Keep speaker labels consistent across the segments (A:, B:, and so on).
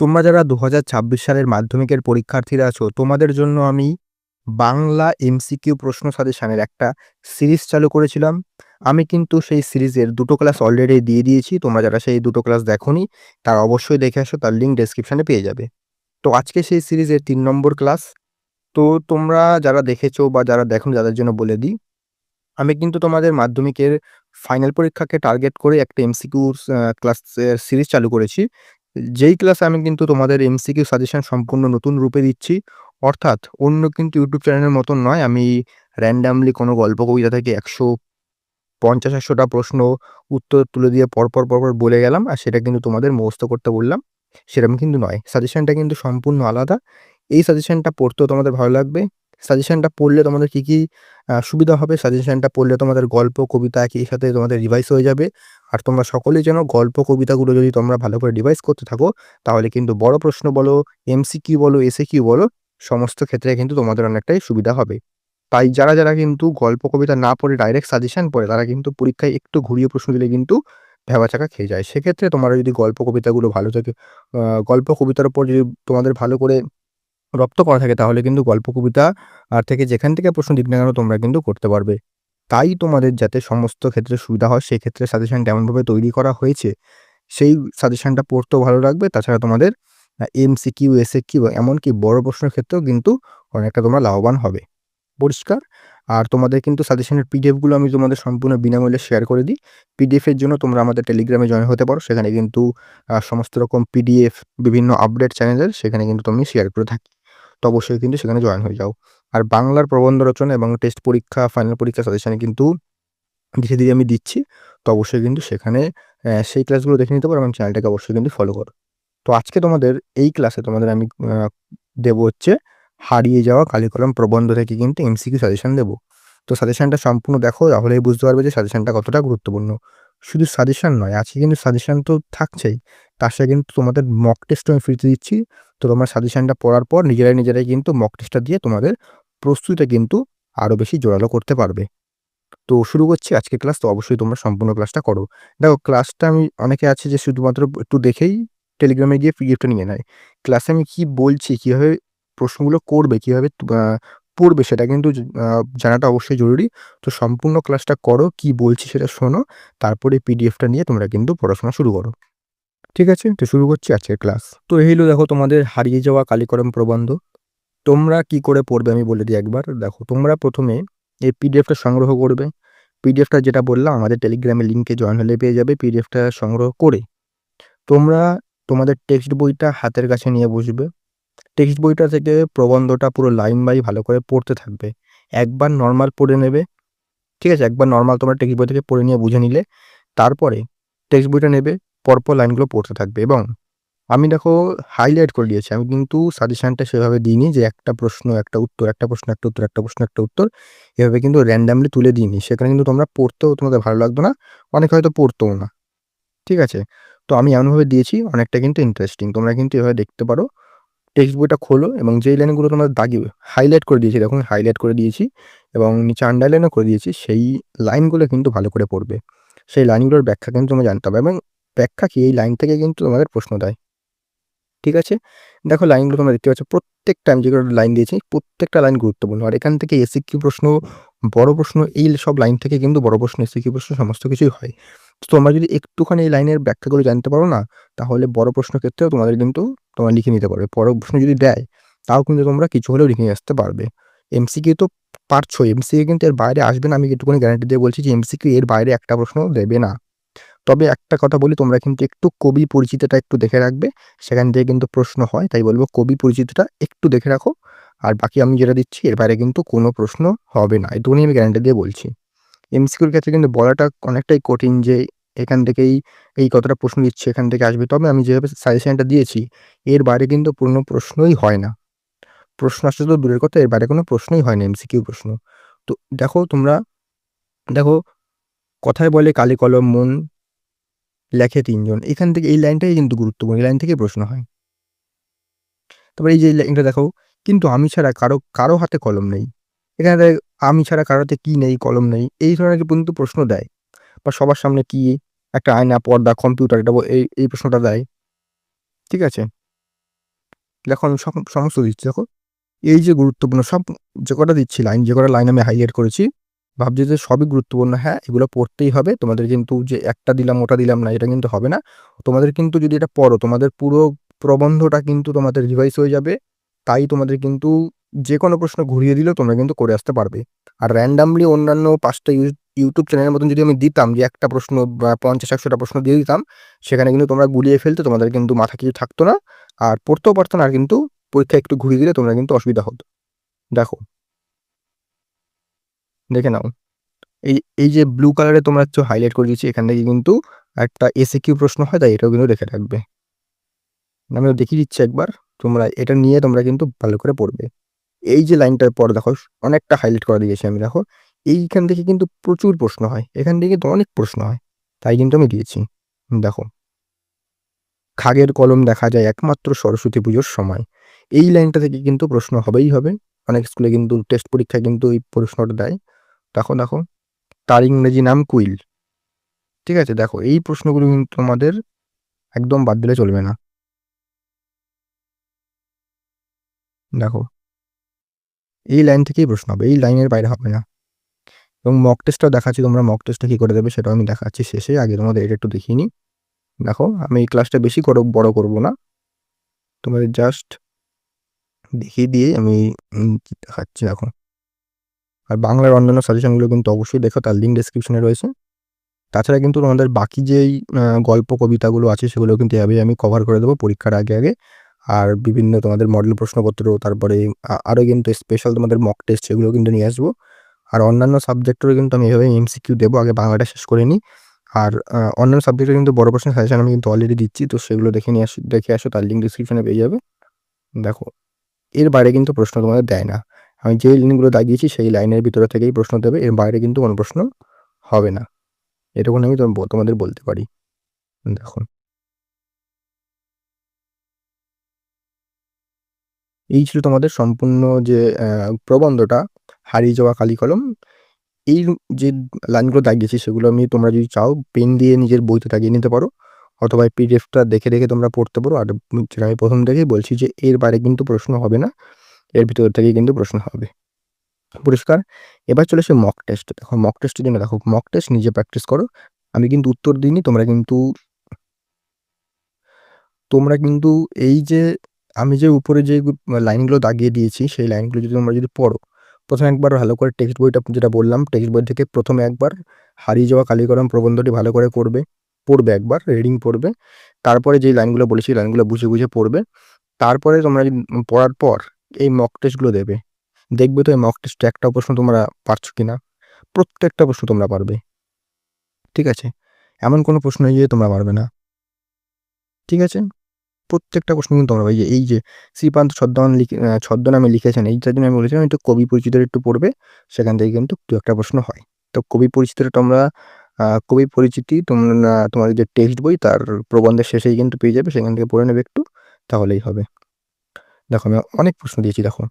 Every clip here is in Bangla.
A: তোমরা যারা দু হাজার ছাব্বিশ সালের মাধ্যমিকের পরীক্ষার্থীরা আছো, তোমাদের জন্য আমি বাংলা এমসিকিউ প্রশ্ন সাজেশানের একটা সিরিজ চালু করেছিলাম। আমি কিন্তু সেই সিরিজের দুটো ক্লাস অলরেডি দিয়ে দিয়েছি, তোমরা যারা সেই দুটো ক্লাস দেখোনি, তারা অবশ্যই দেখে আসো, তার লিঙ্ক ডেসক্রিপশানে পেয়ে যাবে। তো আজকে সেই সিরিজের তিন নম্বর ক্লাস। তো তোমরা যারা দেখেছ বা যারা দেখো যাদের জন্য বলে দিই, আমি কিন্তু তোমাদের মাধ্যমিকের ফাইনাল পরীক্ষাকে টার্গেট করে একটা এমসিকিউ ক্লাস সিরিজ চালু করেছি। যেই ক্লাসে আমি কিন্তু তোমাদের এমসিকিউ সাজেশন সম্পূর্ণ নতুন রূপে দিচ্ছি, অর্থাৎ অন্য কিন্তু ইউটিউব চ্যানেলের মতন নয়, আমি র্যান্ডামলি কোনো গল্প কবিতা থেকে একশো পঞ্চাশ একশোটা প্রশ্ন উত্তর তুলে দিয়ে পরপর পরপর বলে গেলাম, আর সেটা কিন্তু তোমাদের মুখস্থ করতে বললাম, সেরকম কিন্তু নয়। সাজেশনটা কিন্তু সম্পূর্ণ আলাদা। এই সাজেশনটা পড়তেও তোমাদের ভালো লাগবে। সাজেশনটা পড়লে তোমাদের কী কী সুবিধা হবে? সাজেশনটা পড়লে তোমাদের গল্প, কবিতা একই সাথে তোমাদের রিভাইস হয়ে যাবে। আর তোমরা সকলেই যেন গল্প, কবিতাগুলো যদি তোমরা ভালো করে ডিভাইস করতে থাকো, তাহলে কিন্তু বড় প্রশ্ন বলো এমসিকিউ বলো এসে কিউ বলো, সমস্ত ক্ষেত্রে কিন্তু তোমাদের অনেকটাই সুবিধা হবে। তাই যারা যারা কিন্তু গল্প, কবিতা না পড়ে ডাইরেক্ট সাজেশন পড়ে, তারা কিন্তু পরীক্ষায় একটু ঘুরিয়ে প্রশ্ন দিলে কিন্তু ভেবাচাকা খেয়ে যায়। সেক্ষেত্রে তোমরা যদি গল্প, কবিতাগুলো ভালো থাকে গল্প, কবিতার উপর যদি তোমাদের ভালো করে রপ্ত করা থাকে, তাহলে কিন্তু গল্প, কবিতা আর থেকে যেখান থেকে প্রশ্ন দিক না কেন তোমরা কিন্তু করতে পারবে। তাই তোমাদের যাতে সমস্ত ক্ষেত্রে সুবিধা হয়, সেই ক্ষেত্রে সাজেশানটা এমনভাবে তৈরি করা হয়েছে, সেই সাজেশানটা পড়তেও ভালো লাগবে। তাছাড়া তোমাদের এমসি কিউ এসে কিউ এমনকি বড় প্রশ্নের ক্ষেত্রেও কিন্তু অনেকটা তোমরা লাভবান হবে। পরিষ্কার? আর তোমাদের কিন্তু সাজেশনের পিডিএফগুলো আমি তোমাদের সম্পূর্ণ বিনামূল্যে শেয়ার করে দিই। পিডিএফের জন্য তোমরা আমাদের টেলিগ্রামে জয়েন হতে পারো। সেখানে কিন্তু সমস্ত রকম পিডিএফ বিভিন্ন আপডেট চ্যানেলের সেখানে কিন্তু তুমি শেয়ার করে থাকি। তো অবশ্যই কিন্তু সেখানে জয়েন হয়ে যাও। আর বাংলার প্রবন্ধ রচনা এবং টেস্ট পরীক্ষা ফাইনাল পরীক্ষা সাজেশানে কিন্তু ধীরে ধীরে আমি দিচ্ছি। তো অবশ্যই কিন্তু সেখানে সেই ক্লাসগুলো দেখে নিতে পারো এবং চ্যানেলটাকে অবশ্যই কিন্তু ফলো করো। তো আজকে তোমাদের এই ক্লাসে তোমাদের আমি দেবো হচ্ছে হারিয়ে যাওয়া কালিকলম প্রবন্ধ থেকে কিন্তু এমসিকিউ সাজেশন দেবো। তো সাজেশনটা সম্পূর্ণ দেখো, তাহলেই বুঝতে পারবে যে সাজেশনটা কতটা গুরুত্বপূর্ণ। শুধু সাজেশন নয়, আজকে কিন্তু সাজেশন তো থাকছেই। তার সাথে কিন্তু তোমাদের মক টেস্টও আমি ফ্রিতে দিচ্ছি। তো তোমার সাজেশানটা পড়ার পর নিজেরাই নিজেরাই কিন্তু মক টেস্টটা দিয়ে তোমাদের প্রস্তুতিটা কিন্তু আরও বেশি জোরালো করতে পারবে। তো শুরু করছি আজকে ক্লাস তো অবশ্যই তোমরা সম্পূর্ণ ক্লাসটা করো। দেখো ক্লাসটা আমি অনেকে আছে যে শুধুমাত্র একটু দেখেই টেলিগ্রামে গিয়ে পিডিএফটা নিয়ে নেয়। ক্লাসে আমি কি বলছি, কীভাবে প্রশ্নগুলো করবে, কীভাবে পড়বে সেটা কিন্তু জানাটা অবশ্যই জরুরি। তো সম্পূর্ণ ক্লাসটা করো, কি বলছি সেটা শোনো, তারপরে পিডিএফটা নিয়ে তোমরা কিন্তু পড়াশোনা শুরু করো। ঠিক আছে, তো শুরু করছি আজকের ক্লাস তো এই হলো দেখো তোমাদের হারিয়ে যাওয়া কালিকরম প্রবন্ধ। তোমরা কি করে পড়বে আমি বলে দিই একবার। দেখো, তোমরা প্রথমে এই পিডিএফটা সংগ্রহ করবে। পিডিএফটা যেটা বললাম, আমাদের টেলিগ্রামের লিঙ্কে জয়েন হলে পেয়ে যাবে পিডিএফটা সংগ্রহ করে। তোমরা তোমাদের টেক্সট বইটা হাতের কাছে নিয়ে বসবে। টেক্সট বইটা থেকে প্রবন্ধটা পুরো লাইন বাই ভালো করে পড়তে থাকবে। একবার নর্মাল পড়ে নেবে। ঠিক আছে, একবার নর্মাল তোমরা টেক্সট বই থেকে পড়ে নিয়ে বুঝে নিলে। তারপরে টেক্সট বইটা নেবে। পরপর লাইনগুলো পড়তে থাকবে এবং আমি দেখো হাইলাইট করে দিয়েছি। আমি কিন্তু সাজেশানটা সেভাবে দিইনি যে একটা প্রশ্ন, একটা উত্তর, একটা প্রশ্ন, একটা উত্তর, একটা প্রশ্ন, একটা উত্তর এভাবে কিন্তু র্যান্ডামলি তুলে দিইনি। সেখানে কিন্তু তোমরা পড়তেও তোমাদের ভালো লাগতো না, অনেক হয়তো পড়তেও না। ঠিক আছে? তো আমি এমনভাবে দিয়েছি, অনেকটা কিন্তু ইন্টারেস্টিং তোমরা কিন্তু এভাবে দেখতে পারো। টেক্সট বইটা খোলো এবং যেই লাইনগুলো তোমরা দাগিয়ে হাইলাইট করে দিয়েছি দেখুন হাইলাইট করে দিয়েছি এবং নিচে আন্ডারলাইনও করে দিয়েছি, সেই লাইনগুলো কিন্তু ভালো করে পড়বে। সেই লাইনগুলোর ব্যাখ্যা কিন্তু তোমরা জানতে হবে এবং ব্যাখ্যা কি এই লাইন থেকে কিন্তু তোমাদের প্রশ্ন দেয়। ঠিক আছে? দেখো লাইনগুলো তোমরা দেখতে পাচ্ছ, প্রত্যেকটা আমি যেগুলো লাইন দিয়েছি, প্রত্যেকটা লাইন গুরুত্বপূর্ণ। আর এখান থেকে এসিকিউ প্রশ্ন, বড় প্রশ্ন, এই সব লাইন থেকে কিন্তু বড় প্রশ্ন এসিকিউ প্রশ্ন সমস্ত কিছুই হয়। তো তোমরা যদি একটুখানি এই লাইনের ব্যাখ্যাগুলো জানতে পারো না, তাহলে বড় প্রশ্ন ক্ষেত্রেও তোমাদের কিন্তু তোমরা লিখে নিতে পারবে। বড় প্রশ্ন যদি দেয়, তাও কিন্তু তোমরা কিছু হলেও লিখে নিয়ে আসতে পারবে। এমসিকিউ তো পারছ এমসিকিউ কিন্তু এর বাইরে আসবে না, আমি একটুখানি গ্যারান্টি দিয়ে বলছি যে এমসিকিউ এর বাইরে একটা প্রশ্ন দেবে না। তবে একটা কথা বলি, তোমরা কিন্তু একটু কবি পরিচিতিটা একটু দেখে রাখবে। সেখান থেকে কিন্তু প্রশ্ন হয়, তাই বলব কবি পরিচিতিটা একটু দেখে রাখো। আর বাকি আমি যেটা দিচ্ছি, এর বাইরে কিন্তু কোনো প্রশ্ন হবে না। এটুকুনি আমি গ্যারান্টি দিয়ে বলছি। এমসিকিউর ক্ষেত্রে কিন্তু বলাটা অনেকটাই কঠিন যে এখান থেকেই এই কতটা প্রশ্ন দিচ্ছে, এখান থেকে আসবে। তবে আমি যেভাবে সাজেশনটা দিয়েছি, এর বাইরে কিন্তু কোনো প্রশ্নই হয় না। প্রশ্ন আসছে তো দূরের কথা, এর বাইরে কোনো প্রশ্নই হয় না এমসিকিউ প্রশ্ন। তো দেখো তোমরা, দেখো কথায় বলে কালি কলম, মন লেখে তিনজন। এখান থেকে এই লাইনটাই কিন্তু গুরুত্বপূর্ণ, এই লাইন থেকে প্রশ্ন হয়। তারপরে এই যে লাইনটা দেখো কিন্তু আমি ছাড়া কারও কারও হাতে কলম নেই। এখানে আমি ছাড়া কারও হাতে কী নেই, কলম নেই, এই ধরনের কিন্তু প্রশ্ন দেয়? বা সবার সামনে কি একটা আয়না, পর্দা, কম্পিউটার, এটা এই এই প্রশ্নটা দেয়। ঠিক আছে? দেখো আমি সমস্ত দিচ্ছি, দেখো। এই যে গুরুত্বপূর্ণ সব যে কটা দিচ্ছি লাইন, যে কটা লাইন আমি হাইলাইট করেছি ভাবছি যে সবই গুরুত্বপূর্ণ। হ্যাঁ এগুলো পড়তেই হবে। তোমাদের কিন্তু যে একটা দিলাম, ওটা দিলাম না, এটা কিন্তু হবে না। তোমাদের কিন্তু যদি এটা পড়ো, তোমাদের পুরো প্রবন্ধটা কিন্তু তোমাদের রিভাইস হয়ে যাবে। তাই তোমাদের কিন্তু যে কোনো প্রশ্ন ঘুরিয়ে দিলেও তোমরা কিন্তু করে আসতে পারবে। আর র্যান্ডামলি অন্যান্য পাঁচটা ইউটিউব চ্যানেলের মতন যদি আমি দিতাম, যে একটা প্রশ্ন বা পঞ্চাশ, একশোটা প্রশ্ন দিয়ে দিতাম, সেখানে কিন্তু তোমরা গুলিয়ে ফেলতে তোমাদের কিন্তু মাথা কিছু থাকতো না। আর পড়তেও পারতো না, আর কিন্তু পরীক্ষা একটু ঘুরিয়ে দিলে তোমরা কিন্তু অসুবিধা হতো। দেখো দেখে নাও। এই এই যে ব্লু কালারে তোমরা হচ্ছে হাইলাইট করে দিচ্ছি এখান থেকে কিন্তু একটা এসে কিউ প্রশ্ন হয়, তাই এটাও কিন্তু রেখে রাখবে। আমি দেখিয়ে দিচ্ছি একবার, তোমরা এটা নিয়ে তোমরা কিন্তু ভালো করে পড়বে। এই যে লাইনটার পর দেখো, অনেকটা হাইলাইট করে দিয়েছি আমি, দেখো। এইখান থেকে কিন্তু প্রচুর প্রশ্ন হয়, এখান থেকে কিন্তু অনেক প্রশ্ন হয়, তাই কিন্তু আমি দিয়েছি। দেখো। খাগের কলম দেখা যায় একমাত্র সরস্বতী পুজোর সময়। এই লাইনটা থেকে কিন্তু প্রশ্ন হবেই হবে। অনেক স্কুলে কিন্তু টেস্ট পরীক্ষায় কিন্তু এই প্রশ্নটা দেয়। দেখো দেখো। তার ইংরেজি নাম কুইল। ঠিক আছে, দেখো, এই প্রশ্নগুলো কিন্তু তোমাদের একদম বাদ দিলে চলবে না। দেখো, এই লাইন থেকেই প্রশ্ন হবে, এই লাইনের বাইরে হবে না। এবং মক টেস্টটাও দেখাচ্ছি তোমরা মক টেস্টটা কী করে দেবে সেটাও আমি দেখাচ্ছি শেষে, আগে তোমাদের এটা একটু দেখিয়ে নিই। দেখো, আমি এই ক্লাসটা বেশি করো বড় করব না। তোমাদের জাস্ট দেখিয়ে দিয়ে আমি দেখাচ্ছি, দেখো। আর বাংলার অন্যান্য সাজেশনগুলো কিন্তু অবশ্যই দেখো, তার লিঙ্ক ডিসক্রিপশনে রয়েছে। তাছাড়া কিন্তু তোমাদের বাকি যেই গল্প কবিতাগুলো আছে, সেগুলো কিন্তু এভাবেই আমি কভার করে দেবো পরীক্ষার আগে আগে। আর বিভিন্ন তোমাদের মডেল প্রশ্নপত্র, তারপরে আরও কিন্তু স্পেশাল তোমাদের মক টেস্ট সেগুলো কিন্তু নিয়ে আসব। আর অন্যান্য সাবজেক্টেরও কিন্তু আমি এভাবে এমসিকিউ দেবো, আগে বাংলাটা শেষ করে নিই। আর অন্যান্য সাবজেক্টে কিন্তু বড় প্রশ্নের সাজেশন আমি কিন্তু অলরেডি দিচ্ছি, তো সেগুলো দেখে নিয়ে আসো, দেখে আসো, তার লিঙ্ক ডিসক্রিপশনে পেয়ে যাবে। দেখো, এর বাইরে কিন্তু প্রশ্ন তোমাদের দেয় না। আমি যেই লাইনগুলো দাগিয়েছি সেই লাইনের ভিতরে থেকেই প্রশ্ন দেবে, এর বাইরে কিন্তু কোনো প্রশ্ন হবে না। এটুকু আমি তোমাদের বলতে পারি। দেখুন। এই ছিল তোমাদের সম্পূর্ণ যে প্রবন্ধটা, হারিয়ে যাওয়া কালি কলম। এই যে লাইনগুলো দাগিয়েছি সেগুলো আমি তোমরা যদি চাও পেন দিয়ে নিজের বইতে দাগিয়ে নিতে পারো, অথবা পিডিএফটা দেখে দেখে তোমরা পড়তে পারো। আর যেটা আমি প্রথম থেকেই বলছি যে, এর বাইরে কিন্তু প্রশ্ন হবে না। এর ভিতর থেকেই কিন্তু প্রশ্ন হবে। পরিষ্কার এবার চলে সে মক টেস্ট দেখো মক টেস্টের জন্য দেখো মক টেস্ট নিজে প্র্যাকটিস করো। আমি কিন্তু উত্তর দিইনি, তোমরা কিন্তু তোমরা কিন্তু এই যে আমি যে উপরে যে লাইনগুলো দাগিয়ে দিয়েছি, সেই লাইনগুলো যদি তোমরা যদি পড়ো, প্রথমে একবার ভালো করে টেক্সট বইটা যেটা বললাম টেক্সট বই থেকে প্রথমে একবার হারিয়ে যাওয়া কালিকরম প্রবন্ধটি ভালো করে করবে, পড়বে একবার রিডিং পড়বে, তারপরে যেই লাইনগুলো বলেছি, লাইনগুলো বুঝে বুঝে পড়বে। তারপরে তোমরা পড়ার পর এই মক টেস্টগুলো দেবে। দেখবে তো এই মক টেস্টে একটা প্রশ্ন তোমরা পারছ কি না প্রত্যেকটা প্রশ্ন তোমরা পারবে। ঠিক আছে? এমন কোনো প্রশ্ন যে তোমরা পারবে না। ঠিক আছে? প্রত্যেকটা প্রশ্ন কিন্তু তোমরা যে, এই যে শ্রীপান্ত ছদ্মনাম লিখে ছদ্মনামে লিখেছেন এইটার জন্য আমি বলেছিলাম একটু কবি পরিচিতির একটু পড়বে, সেখান থেকে কিন্তু দু একটা প্রশ্ন হয়। তো কবি পরিচিতিটা তোমরা কবি পরিচিতি তোমরা, তোমাদের যে টেক্সট বই, তার প্রবন্ধের শেষেই কিন্তু পেয়ে যাবে, সেখান থেকে পড়ে নেবে একটু, তাহলেই হবে। দেখো, আমি অনেক প্রশ্ন দিয়েছি, দেখো।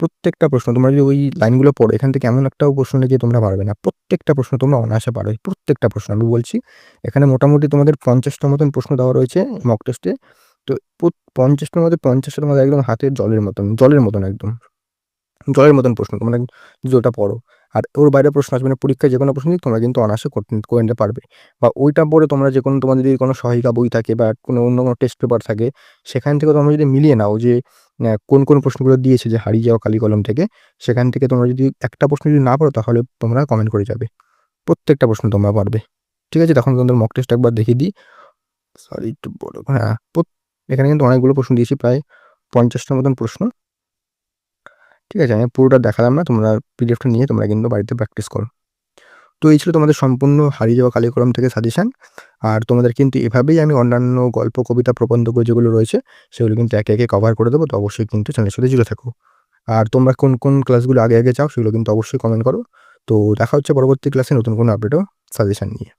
A: প্রত্যেকটা প্রশ্ন, তোমরা যদি ওই লাইনগুলো পড়ো, এখান থেকে এমন একটাও প্রশ্ন যে তোমরা পারবে না। প্রত্যেকটা প্রশ্ন তোমরা অনায়াসে পারো প্রত্যেকটা প্রশ্ন। আমি বলছি, এখানে মোটামুটি তোমাদের পঞ্চাশটার মতন প্রশ্ন দেওয়া রয়েছে মক টেস্টে তো পঞ্চাশটার মধ্যে পঞ্চাশটার মধ্যে একদম হাতের জলের মতন জলের মতন একদম। জলের মতন প্রশ্ন, তোমরা যদি ওটা পড়ো। আর ওর বাইরে প্রশ্ন আসবে না, পরীক্ষায় যে কোনো প্রশ্ন তোমরা কিন্তু অনায়াসে করে নিতে পারবে। বা ওইটা পড়ে তোমরা যে কোনো, তোমার যদি কোনো সহায়িকা বই থাকে বা কোনো অন্য কোনো টেস্ট পেপার থাকে, সেখান থেকে তোমরা যদি মিলিয়ে নাও যে কোন কোন প্রশ্নগুলো দিয়েছে যে হারিয়ে যাওয়া কালি কলম থেকে, সেখান থেকে তোমরা যদি একটা প্রশ্ন যদি না পারো তাহলে তোমরা কমেন্ট করে যাবে। প্রত্যেকটা প্রশ্ন তোমরা পারবে। ঠিক আছে? তখন তোমাদের মক টেস্ট একবার দেখিয়ে দিই। সরি একটু বড় হ্যাঁ এখানে কিন্তু অনেকগুলো প্রশ্ন দিয়েছি, প্রায় পঞ্চাশটার মতন প্রশ্ন। ঠিক আছে? আমি পুরোটা দেখালাম না, তোমরা পিডিএফটা নিয়ে তোমরা কিন্তু বাড়িতে প্র্যাকটিস করো। তো এই ছিল তোমাদের সম্পূর্ণ হারিয়ে যাওয়া কালিকরম থেকে সাজেশান আর তোমাদের কিন্তু এভাবেই আমি অন্যান্য গল্প, কবিতা প্রবন্ধ যেগুলো রয়েছে, সেগুলো কিন্তু একে একে কভার করে দেবো। তো অবশ্যই কিন্তু চ্যানেলের সাথে জুড়ে থাকো। আর তোমরা কোন কোন ক্লাসগুলো আগে আগে চাও, সেগুলো কিন্তু অবশ্যই কমেন্ট করো। তো দেখা হচ্ছে পরবর্তী ক্লাসে নতুন কোনো আপডেটও সাজেশান নিয়ে।